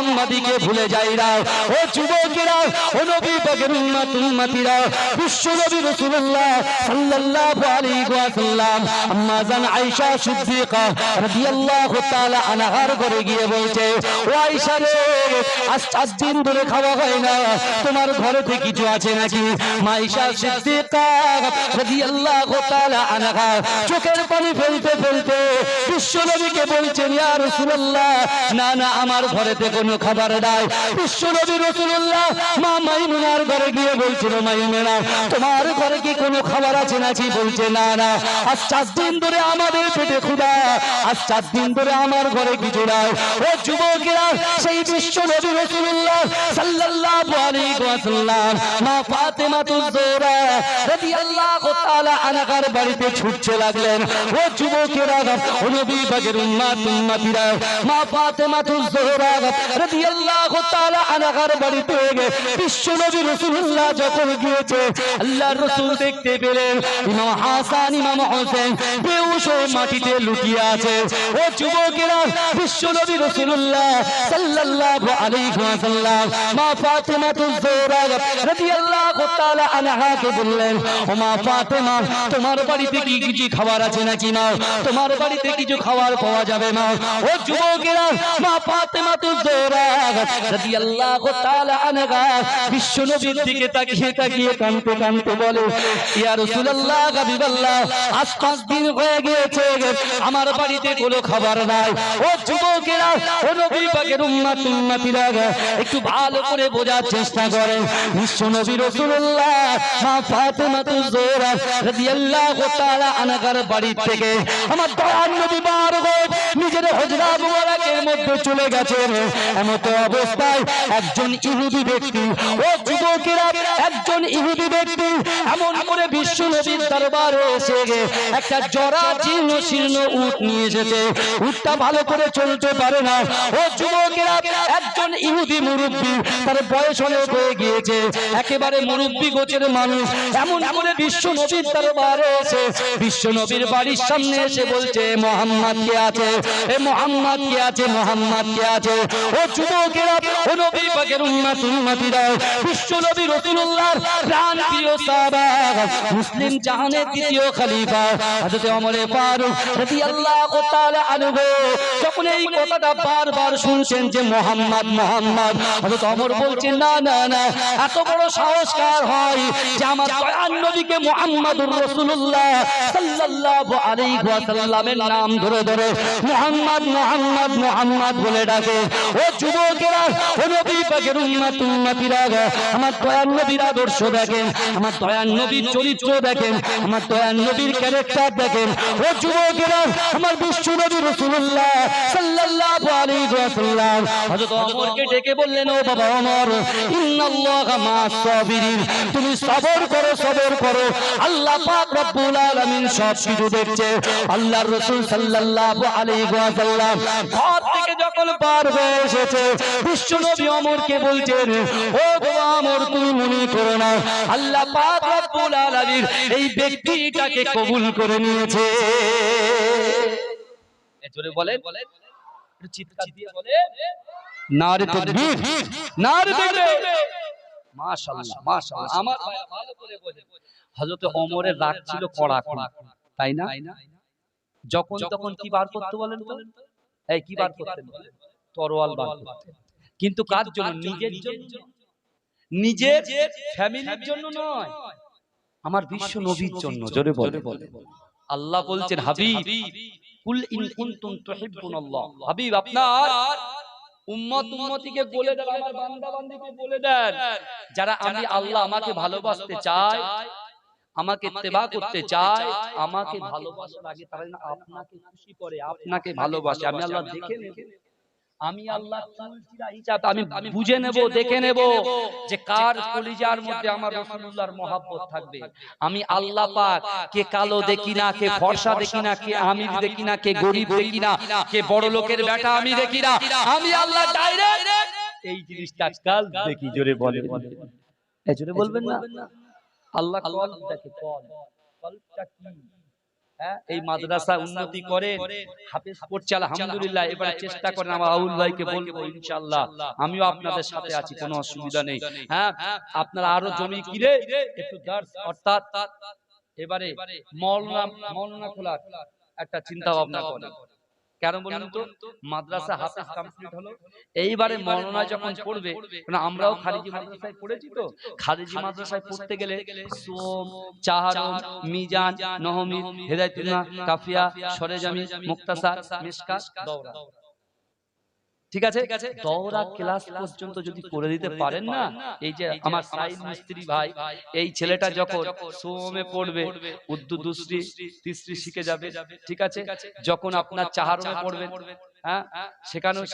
মুহাম্মাদিকে ভুলে যায় না। ও যুবকেরা, ও নবী পাকের উম্মত, উম্মতিরা বিশ্ব নবী রাসূলুল্লাহ সাল্লাল্লাহু আলাইহি ওয়াসাল্লাম আম্মা জান আয়েশা সিদ্দিকা রাদিয়াল্লাহু তাআলা আনহার ঘরে গিয়ে বলছে, ও আয়েশা রে, আজ চার দিন ধরে খাওয়া হয় না। তোমার ঘরেতে কিছু আছে নাকি? মাইশা সিদ্দিকা রাদিয়াল্লাহু তাআলা আনহা চোখের পানি ফেলতে ফেলতে বিশ্ব নবীকে বলছেন, ইয়া রাসূলুল্লাহ, না না, আমার ঘরেতে কোনো খাবার নাই। বিশ্ব নবী রাসূলুল্লাহ মা মাইমুনার ঘরে গিয়ে বলছিল, মাইমুনা, তোমার ঘরে কি কোনো খাবার আছে নাকি? বলছে, না না। আজ চার দিন ধরে আমাদের পেটে ক্ষুধা। আজ চার দিন ধরে আমার ঘরে কিছু নাই। ও যুবকেরা, সেই বিশ্ব নবী রাসূলুল্লাহ সাল্লাল্লাহু আলাইহি ওয়াসাল্লাম, মা ফাতেমা তুজোরা রাদিয়াল্লাহু মাটিতে লুকিয়ে আছে। ও যুবকেরা বিশ্ব নবী রাসূলুল্লাহ সাল্লাল্লাহু মা ফাতেমা, তোমার বাড়িতে কি কিছু খাবার আছে নাকি তোমার বাড়িতে কিছু খাবার পাওয়া যাবে ও যুবকেরা, মা উম্মতিরা একটু ভালো করে বোঝার চেষ্টা করেন বিশ্ব নবী মা রাদিয়াল্লাহু চলে একজন ইহুদি ব্যক্তি এমন করে বিশ্ব একটা জরা শীর্ণ উট নিয়ে ভালো করে চলতে পারে না। ও যুবকেরা একজন ইহুদি মুরব্বী, তার বয়স অনেক হয়ে গিয়েছে। একেবারে মুরব্বী গোছের মানুষ, এমন করে বিশ্ব নবীর দরবারে এসে বিশ্ব নবীর বাড়ির সামনে এসে বলছে, মোহাম্মদ কে আছে? এ মোহাম্মদ কে আছে? মোহাম্মদ কে আছে? ও যুবকেরা, ও নবী পাকের উম্মত, উম্মতিরা, বিশ্ব নবী রাসূলুল্লাহর প্রাণ প্রিয় সাহাবা, মুসলিম জাহানের দ্বিতীয় খলিফা, হযরত ওমর ফারুক রাদিয়াল্লাহু তাআলা আনহু। যখন এই কথাটা বারবার শুনছেন যে, মোহাম্মদ মোহাম্মদ। হযরত ওমর বলছেন না না না, এত বড় সাহস কার হয় যে, আমার দয়ার নবীকে মুহাম্মদুর রাসূলুল্লাহ সাল্লাল্লাহু আলাইহি ওয়াসাল্লামের নাম ধরে ধরে মুহাম্মদ মুহাম্মদ মুহাম্মদ বলে ডাকে। ও যুবকেরা, ও নবী পাকের উম্মত, উম্মতিরা আমার দয়ার নবীর আদর্শ দেখেন, আমার দয়ার নবীর চরিত্র দেখেন, আমার দয়ার নবীর ক্যারেক্টার দেখেন। ও যুবকেরা, আমার বিশ্ব নবী রাসূলুল্লাহ সাল্লাল্লাহু আলাইহি ওয়াসাল্লাম। হযরত ওমরকে ডেকে বললেন, ও বাবা ওমর ইন্নাল্লাহা মা'আস সাবিরিন, তুমি সবর করো সবর করো। আল্লাহ পাক রব্বুল আলামিন সব কিছু দেখছে। আল্লাহর রাসূল সাল্লাল্লাহু আলাইহি ওয়াসাল্লাম ঘর থেকে যখন পার হয়ে এসেছে বিশ্ব নবী ওমরকে বলছেন ও বাবা ওমর তুমি মনে করো না আল্লাহ পাক রব্বুল আলামিন এই ব্যক্তিটাকে কবুল করে নিয়েছে। জোরে বলেন। চিৎকার দিয়ে বলে নারে তাকবীর নারে তাকবীর। মাশাআল্লাহ মাশাআল্লাহ। আমার ভালো করে বলে। হযরত ওমরের রাগ ছিল কড়া কড়া তাই না? যখন তখন কি বার করতে বলেন তো? এই কি বার করতেন তরোয়াল বার করতেন কিন্তু কার জন্য? নিজের জন্য। নিজের ফ্যামিলির জন্য নয়। আমার বিশ্ব নবীর জন্য জোরে বলে আল্লাহ বলছেন হাবিব কুল ইন কুনতুম তুহিব্বুনাল্লাহ। হাবিব আপনার উম্মত উম্মতিকে বলে দেন আমার বান্দা বান্দিকে বলে দেন যারা আমি আল্লাহ আমাকে ভালোবাসতে চায় আমাকে করতে চায় আমাকে ভালোবাসার আগে তারা আপনাকে খুশি করে আপনাকে ভালোবাসে আমি আল্লাহ দেখে নেব। আমি আল্লাহ হিসাব আমি আমি বুঝে নেব দেখে নেব যে কার কলিজার মধ্যে আমার রাসূলুল্লাহর মহব্বত থাকবে। আমি আল্লাহ পাক কে কালো দেখি না কে ফর্সা দেখি না কে আমির দেখি না কে গরিব দেখি না কে বড় লোকের বেটা আমি দেখি না আমি আল্লাহ ডাইরেক্ট এই জিনিসটা আজকাল দেখি জোরে বলে জোরে বলবেন না? আল্লাহ কল দেখে কল। কলটা কি? এই মাদ্রাসা উন্নতি করে হাফেজ পড়ছে আলহামদুলিল্লাহ এবারে চেষ্টা করেন আমার আউল ভাইকে বলব ইনশাআল্লাহ। আমিও আপনাদের সাথে আছি কোনো অসুবিধা নেই। হ্যাঁ আপনারা আরও জমি কিনে একটু দার্স অর্থাৎ এবারে মৌলানা মৌলানা খোলা একটা চিন্তা ভাবনা করেন। কেন বলুন তো? মাদ্রাসা হাফেজ কমপ্লিট হলো। এইবারে মৌলানা যখন পড়বে কারণ আমরাও খারিজি মাদ্রাসায় পড়েছি তো। খারিজি মাদ্রাসায় পড়তে গেলে সোম চাহারম মিজান নহমি হেদায়তুল্লাহ কাফিয়া সরেজামি মুক্তাসা মিশকাত দৌরা। ঠিক আছে? দৌড়া ক্লাস পর্যন্ত যদি করে দিতে পারেন না এই যে আমার সাইন মিস্ত্রি ভাই এই ছেলেটা যখন সোমে পড়বে উর্দু দুশ্রী তিশ্রী শিখে যাবে ঠিক আছে? যখন আপনার চাহারমে পড়বেন হ্যাঁ? সেখানেও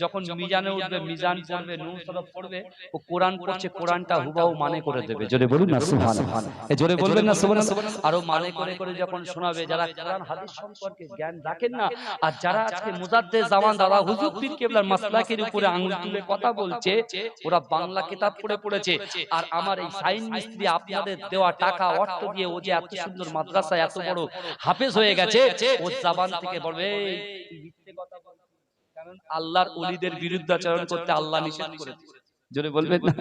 যখন মিজানে উঠবে মিজান পড়বে সরফ পড়বে ও কোরআন পড়ছে কোরআনটা হুবাহু মানে করে দেবে। জোরে বলুন না সুবহানাল্লাহ। এ জোরে বলবেন না সুবহানাল্লাহ। আরও মানে করে করে যখন শোনাবে যারা কোরআন হাদিস সম্পর্কে জ্ঞান রাখেন না। আর যারা আজকে মুজাদ্দেদ জামান দাদা হুজুর পীর কেবলার মাসলাকের উপরে আঙ্গুল তুলে কথা বলছে ওরা বাংলা কিতাব পড়ে পড়েছে। আর আমার এই সাইন মিস্ত্রি আপনাদের দেওয়া টাকা অর্থ দিয়ে ও যে এত সুন্দর মাদ্রাসা এত বড় হাফেজ হয়ে গেছে ও জাবান থেকে বলবে "এই, তুই মিথ্যে কথা বলছিস।" কারণ আল্লাহর ওলিদের বিরুদ্ধাচরণ করতে আল্লাহ নিষেধ করেছে। জোরে বলবেন না?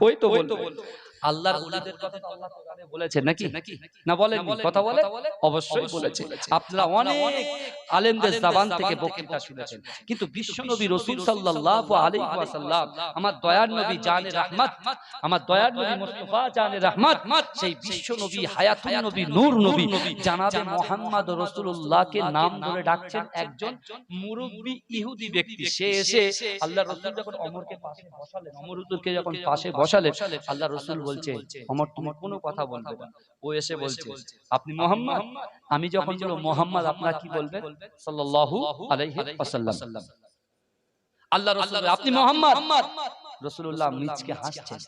ওই তো বলতো আল্লাহর ওলিদের কথা তো আল্লাহ কোরআনে বলেছে নাকি? না বলেন কথা বলে? অবশ্যই বলেছে আপনারা অনেক আলেমদের জবান থেকে বক্তৃতা শুনেছেন। কিন্তু বিশ্বনবী রাসূল সাল্লাল্লাহু আলাইহি ওয়াসাল্লাম আমার দয়ার নবী জানে রাহমাত আমার দয়ার নবী মুস্তাফা জানে রাহমাত সেই বিশ্বনবী হায়াতুন নবী নূর নবী জানাবে মুহাম্মদ রাসূলুল্লাহকে নাম ধরে ডাকছেন একজন মুরব্বি ইহুদি ব্যক্তি। সে এসে আল্লাহ রাসূল যখন অমরকে পাশে বসালেন অমর যখন পাশে বসালেন আল্লাহ রাসূল বলছে অমর তুমি কোনো কথা বলবে না। ও এসে বলছে আপনি মোহাম্মদ? আমি যখন বলব মোহাম্মদ আপনারা কি বলবেন? সাল্লাল্লাহু আলাইহি ওয়াসাল্লাম। আল্লাহ রাসূল আপনি মোহাম্মদ? রাসূলুল্লাহ মিচকে হাসছেন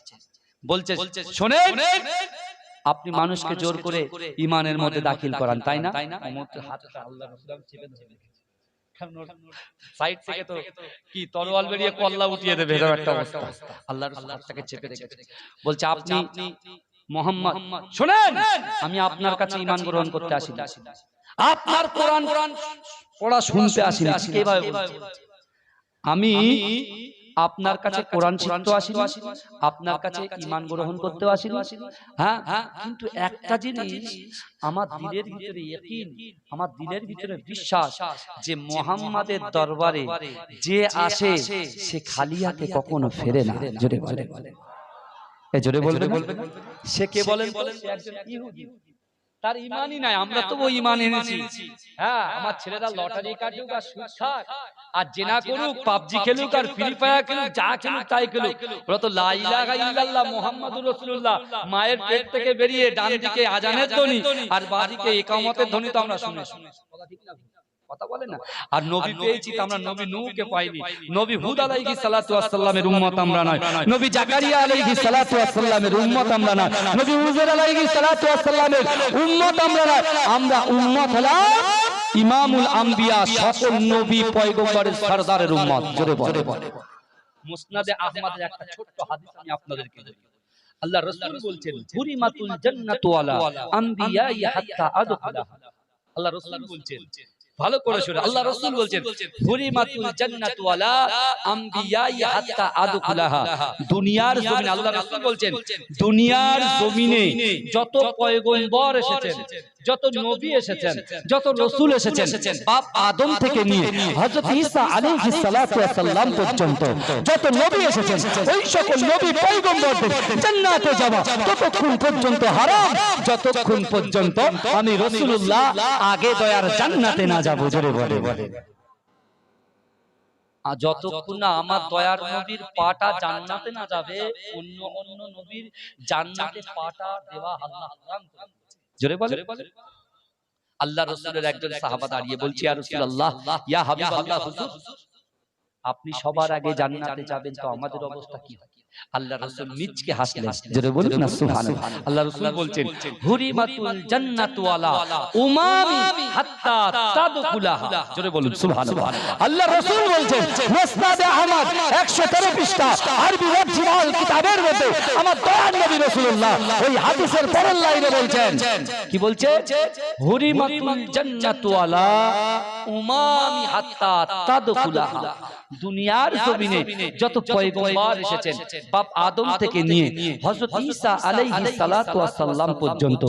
বলছে শোনেন আপনি মানুষকে জোর করে ইমানের মধ্যে দাখিল করান তাই না? হাতটা আল্লাহ রাসূল চেপে ধরে। সাইড থেকে তো কি তরোয়াল বেরিয়ে কল্লা উঠিয়ে দেবে এরকম একটা অবস্থা। আল্লাহর হাতটাকে চেপে রেখেছে। বলছে আপনি মোহাম্মদ শুনেন আমি আপনার কাছে ইমান গ্রহণ করতে আসি আপনার কোরআন পড়া শুনতে আসি না কীভাবে আমি আপনার কাছে কোরআন শিখতে আসি আপনার কাছে ঈমান গ্রহণ করতে আসি হ্যাঁ হ্যাঁ কিন্তু একটা জিনিস আমার দিলের ভিতরে ইয়াকিন আমার দিলের ভিতরে বিশ্বাস যে মোহাম্মদের দরবারে যে আসে সে খালি হাতে কখনো ফেরে না। জোরে বলে এ জোরে বলবে না? সে কে বলেন? সে একজন ইহুদি। তার ইমানই নাই আমরা তো ওই ইমান এনেছি। হ্যাঁ আমার ছেলেরা লটারি কাটুক আর সুদ খাক আর জেনা করুক পাবজি খেলুক আর ফ্রি ফায়ার খেলুক যা খেলুক তাই খেলুক ওরা তো লা ইলাহা ইল্লাল্লাহ মুহাম্মাদুর রাসূলুল্লাহ। মায়ের পেট থেকে বেরিয়ে ডান দিকে আজানের ধ্বনি আর বাঁ দিকে ইকামতের ধ্বনি তো আমরা শুনে কথা ঠিক না কথা বলে না। আর নবী পেয়েছি আমরা নবী নূহকে পাইনি। নবী হুদ আলাইহিস সালাতু ওয়াস সালামের উম্মত আমরা নয়। নবী জাকারিয়া আলাইহিস সালাতু ওয়াস সালামের উম্মত আমরা নয়। নবী উযৈর আলাইহিস সালাতু ওয়াস সালামের উম্মত আমরা নয়। আমরা উম্মত হলাম ইমামুল আম্বিয়া সকল নবী পয়গম্বরের সরদারের উম্মত। জোরে বলে মুসনাদে আহমদের একটা ছোট্ট হাদিস আমি আপনাদেরকে বলি। আল্লাহ রাসূল বলছেন হুরিমাতুল জান্নাতু আলা আম্বিয়াই হাত্তা আদখুলাহা আল্লাহ রাসূল বলছেন ভালো করে শুনে। আল্লাহ রসুল বলছেন হুরিমাতুল জান্নাতু আম্বিয়াই হাত্তা আদখুলাহা দুনিয়ার জমিনে আল্লাহ রসুল বলছেন দুনিয়ার জমিনে যত পয়গম্বর এসেছেন যত নবী এসেছেন যত রসুল এসেছেন বাপ আদম থেকে নিয়ে হযরত ঈসা আলাইহিস সালাতু ওয়াস সালাম পর্যন্ত যত নবী এসেছেন ওই সকল নবী পয়গম্বরদের জান্নাতে যাওয়া ততক্ষণ পর্যন্ত হারাম যতক্ষণ পর্যন্ত আমি রাসূলুল্লাহ আগে দয়ার জান্নাতে না যাব জোরে বলে বলে আর যতক্ষণ না আমার দয়ার নবীর পাটা জান্নাতে না যাবে অন্য অন্য নবীর জান্নাতে পাটা দেওয়া আল্লাহ হারাম করে। জোরে বলে আল্লাহ রসুলের একজন সাহাবা দাঁড়িয়ে বলছি আর রাসূলুল্লাহ ইয়া হাবিবাল্লাহ হুজুর আপনি সবার আগে জান্নাতে যাবেন তো আমাদের অবস্থা কি? হবে আল্লাহ রাসূল নিজকে হাসলেন। জোরে বলুন না সুবহানাল্লাহ। আল্লাহ রাসূল বলছেন হুরিমাতুল জান্নাতু আলা উমামি হাত্তা তাদখুলাহা। জোরে বলুন সুবহানাল্লাহ। আল্লাহ রাসূল বলছেন মুসনাদে আহমদ 113 পৃষ্ঠা আরবি ওয়াজিবাল কিতাবের মধ্যে আমার দয়ার নবী রাসূলুল্লাহ ওই হাদিসের পরের লাইনে বলছেন। কি বলছে? হুরিমাতুল জান্নাতু আলা উমামি হাত্তা তাদখুলাহা। দুনিয়ার জমিনে যত পয়গম্বর এসেছেন বাপ আদম থেকে নিয়ে হযরত ঈসা আলাইহিস সালাতু ওয়াস সালাম পর্যন্ত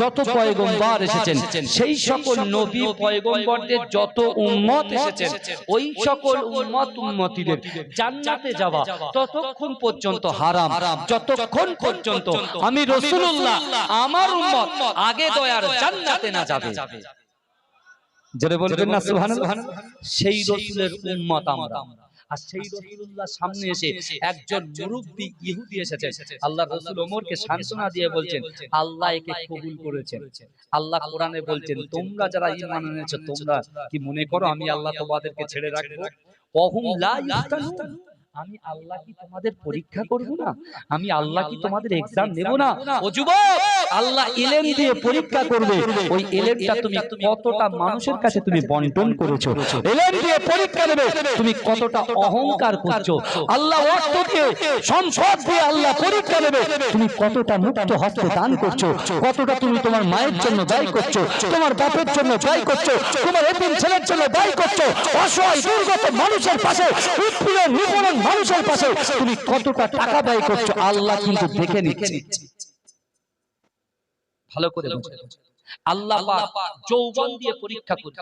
যত পয়গম্বর এসেছেন সেই সকল নবী পয়গম্বরদের যত উম্মত এসেছেন ওই সকল উম্মত উম্মতিদের জান্নাতে যাওয়া ততক্ষণ পর্যন্ত হারাম। যতক্ষণ পর্যন্ত আমি রাসূলুল্লাহ আমার উম্মত আগে দয়ার জান্নাতে না যাবে। জোরে বলবেন না সুবহানাল্লাহ। সেই রাসূলের উম্মত আমরা। আর সেই রাসূলুল্লাহ সামনে এসে একজন মুরব্বি ইহুদি এসেছেন আল্লাহ রাসূল ওমরকে সান্তনা দিয়ে বলছেন আল্লাহ একে কবুল করেছেন। আল্লাহ কোরআনে বলছেন তোমরা যারা ঈমান এনেছো তোমরা কি মনে করো আমি আল্লাহ তোমাদেরকে ছেড়ে রাখব? অহুম লা ইফতানুন। আমি আল্লাহ কি তোমাদের পরীক্ষা করব না? আমি আল্লাহ কি তোমাদের এক্সাম নেব না? ও যুবক! আল্লাহ এলেম দিয়ে পরীক্ষা করবে। ওই এলেমটা তুমি কতটা মানুষের কাছে তুমি বন্টন করেছ? এলেম দিয়ে পরীক্ষা নেবে তুমি কতটা অহংকার করছ? আল্লাহ অর্থ দিয়ে সম্পদ দিয়ে আল্লাহ পরীক্ষা নেবে তুমি কতটা মুক্ত হস্তে দান করছ? কতটা তুমি তোমার মায়ের জন্য ব্যয় করছ? তোমার বাপের জন্য ব্যয় করছ? তোমার এতিম ছেলের জন্য ব্যয় করছ? অসহায় দুর্গত মানুষের পাশে উৎপীড়ন নিপীড়ন মানুষের পাশে তুমি কতটা টাকা ব্যয় করছ আল্লাহ কিন্তু দেখে নিচ্ছে ভালো করে আল্লাহ পাক যৌবন দিয়ে পরীক্ষা করবে।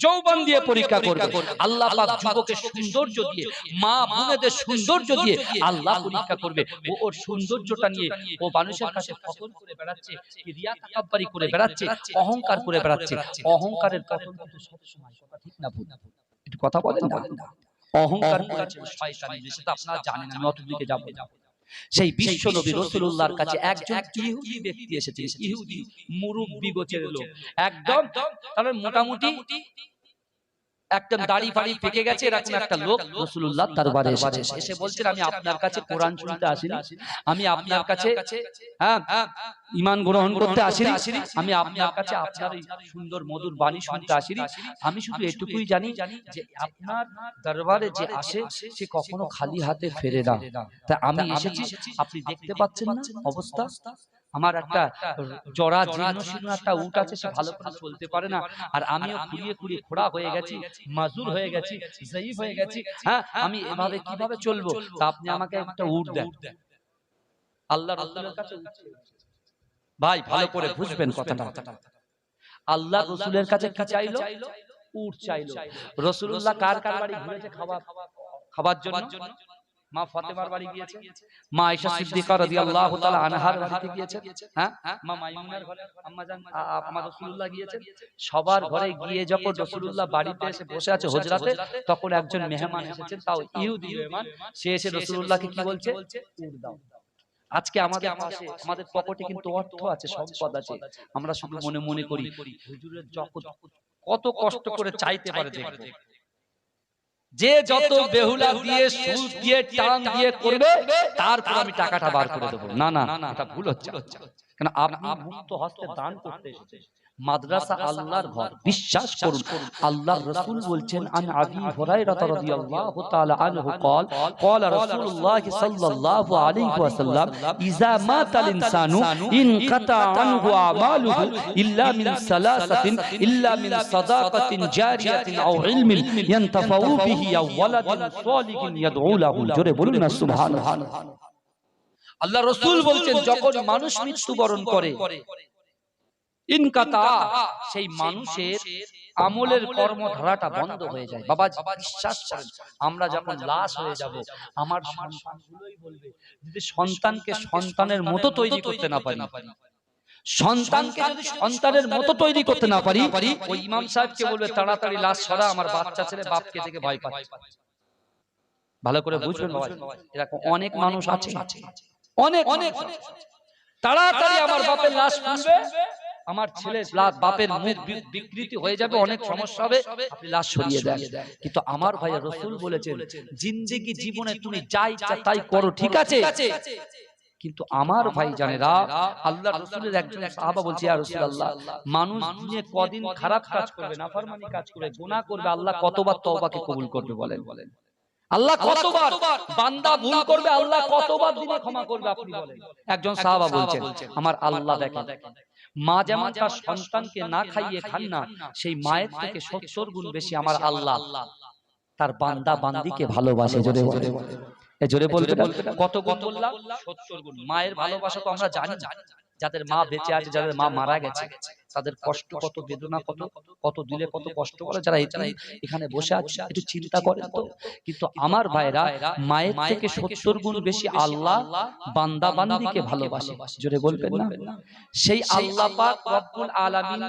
যৌবন দিয়ে পরীক্ষা করবে। আল্লাহ পাক যুবকের সৌন্দর্য দিয়ে মা বোনেদের সৌন্দর্য দিয়ে আল্লাহ পরীক্ষা করবে। ও ওর সৌন্দর্যটা নিয়ে ও মানুষের কাছে ফখর করে বেড়াচ্ছে রিয়া তাকাব্বারি করে বেড়াচ্ছে অহংকার করে বেড়াচ্ছে। অহংকারের পতন কিন্তু সব সময় কথা ঠিক না ভুল। একটু কথা বলেন না অহংকার করেছে শয়তান সেটা আপনারা জানেন আমি অত দিকে যাব সেই বিশ্ব নবী রসুল্লাহর কাছে একজন ইহুদি ব্যক্তি এসেছে ইহুদি মুরুব্বি গোচের লোক। একদম তাহলে মোটামুটি একদম দাড়ি ফাড়ি পেকে গেছে এরকম একটা লোক রসুল্লাহ দরবারে এসেছে। এসে বলছেন আমি আপনার কাছে কোরআন শুনতে আসিনি। আমি আপনার কাছে হ্যাঁ ইমান গ্রহণ করতে আসিনি। আমি আপনার কাছে আপনার সুন্দর মধুর বাণী শুনতে আসিনি। আমি শুধু এটুকুই জানি যে আপনার দরবারে যে আসে সে কখনো খালি হাতে ফেরে না। তা আমি এসেছি আপনি দেখতে পাচ্ছেন না অবস্থা? আমার একটা জরা জীর্ণশীর্ণ একটা উট আছে সে ভালো করে চলতে পারে না। আর আমিও খুঁড়িয়ে খুঁড়িয়ে খোড়া হয়ে গেছি মাজুর হয়ে গেছি জয়ীফ হয়ে গেছি। হ্যাঁ আমি এভাবে কীভাবে চলবো? তা আপনি আমাকে একটা উট দেন। আল্লাহ রসুলের কাছে ভাই ভালো করে বুঝবেন কথাটা। আল্লাহ রসুলের কাছে কি চাইলো? উট চাইলো। রসুল্লাহ কার কার বাড়ি ঘুরেছে খাবার খাবার জন্য? মা ফাতেমার বাড়ি গিয়েছে। মা আয়েশা সিদ্দিকা রাদিয়াল্লাহু তাআলা আনহার বাড়িতে গিয়েছে। হ্যাঁ? মা মাইমুনার ঘরে আম্মা জান আ- আমার রাসূলুল্লাহ গিয়েছে। সবার ঘরে গিয়ে যখন রাসূলুল্লাহ বাড়িতে এসে বসে আছে হুজরাতে তখন একজন মেহমান এসেছেন তাও ইহুদি মেহমান। সে এসে রাসূলুল্লাহকে কি বলছে? উট দাও। আজকে আমাদের পাশে আমাদের পকেটে কিন্তু অর্থ আছে সম্পদ আছে। আমরা শুধু মনে মনে করি হুজুরের যখন কত কষ্ট করে চাইতে পারে দেখব যে যত বেহুলা দিয়ে সুদ দিয়ে টান দিয়ে করবে তারপর আমি টাকাটা বার করে দেবো। না না এটা ভুল হচ্ছে। কেন? আপনি মুক্ত হস্তে দান করতে এসেছেন। মাদ্রাসা আল্লাহর ঘর বিশ্বাস করুন আল্লাহর রাসূল বলছেন আন আবি হুরায়রা রাদিয়াল্লাহু তাআলা আনহু قال قال رسول الله صلى الله عليه وسلم اذا مات الانسان انقطع عنه اعماله الا من ثلاثه الا من صدقه جاريه او علم ينتفع به او ولد صالح يدعو له জোরে বলুন না সুবহানাল্লাহ আল্লাহ রাসূল বলছেন যখন মানুষ মৃত্যুবরণ করে ইনকাতা সেই মানুষের আমলের কর্মধারাটা বন্ধ হয়ে যায়। বাবা বিশ্বাস করেন আমরা যখন লাশ হয়ে যাব আমার সন্তানগুলোই বলবে যদি সন্তানকে সন্তানের মতো তৈরি করতে না পারি সন্তানকে যদি সন্তানের মতো তৈরি করতে না পারি ওই ইমাম সাহেবকে বলবে তাড়াতাড়ি লাশ সরা আমার বাচ্চা ছেলে বাপকে থেকে ভয় পাচ্ছে। ভালো করে বুঝবেন বাবা এরকম অনেক মানুষ আছে অনেক অনেক তাড়াতাড়ি আমার বাপের লাশ খুলবে আমার ছেলে বাপের মুখ বিকৃতি হয়ে যাবে অনেক সমস্যা হবে আপনি লাশ সরিয়ে দেন। কিন্তু আমার ভাই রসুল বলেছেন জিন্দেগি জীবনে তুমি যাই তাই করো ঠিক আছে? কিন্তু আমার ভাই জানেরা আল্লাহ রসুলের একজন সাহাবা বলছে ইয়া রাসূলুল্লাহ মানুষ দিনে কদিন খারাপ কাজ করবে নাফরমানি কাজ করবে গুনাহ করবে আল্লাহ কতবার তওবাকে কবুল করবে বলেন বলেন। আল্লাহ কতবার? বান্দা ভুল করবে আল্লাহ কতবার দিনে ক্ষমা করবে আপনি বলেন একজন সাহাবা বলছেন আমার আল্লাহ দেখেন মা যেমন তার সন্তানকে না খাইয়ে খান না সেই মায়ের থেকে সত্তর গুণ বেশি আমার আল্লাহ। তার বান্দা বান্দিকে ভালোবাসে জোরে বলে। জোরে বলতে কত কত গুণ বললাম? সত্তর গুণ। মায়ের ভালোবাসা তো আমরা জানি। যাদের মা বেঁচে আছে যাদের মা মারা গেছে তাদের কষ্ট কত বেদনা কত কত দিলে কত কষ্ট করে? যারা এখানে এখানে বসে আছে একটু চিন্তা করে তো। কিন্তু আমার ভাইরা মায়ের থেকে সত্তর গুণ বেশি আল্লাহ বান্দা বান্দিকে ভালোবাসে। জোরে বলবেন না? সেই আল্লাহ পাক রব্বুল আলামিন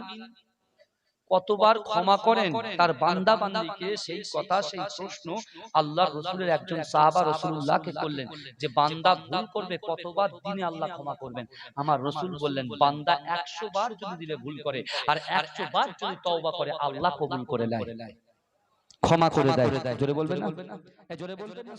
কতবার ক্ষমা করেন? তার বান্দা বান্দিকে সেই কথা সেই প্রশ্ন আল্লাহ রসুলের একজন সাহাবা রসুল্লাহকে করলেন যে বান্দা ভুল করবে কতবার দিনে আল্লাহ ক্ষমা করবেন? আমার রসুল বললেন বান্দা একশো বার যদি দিলে ভুল করে আর একশো বার যদি তওবা করে আল্লাহ কবুল করে নেয়। ক্ষমা করে দেয়। জোরে বলবেন না? এ জোরে বলবেন না।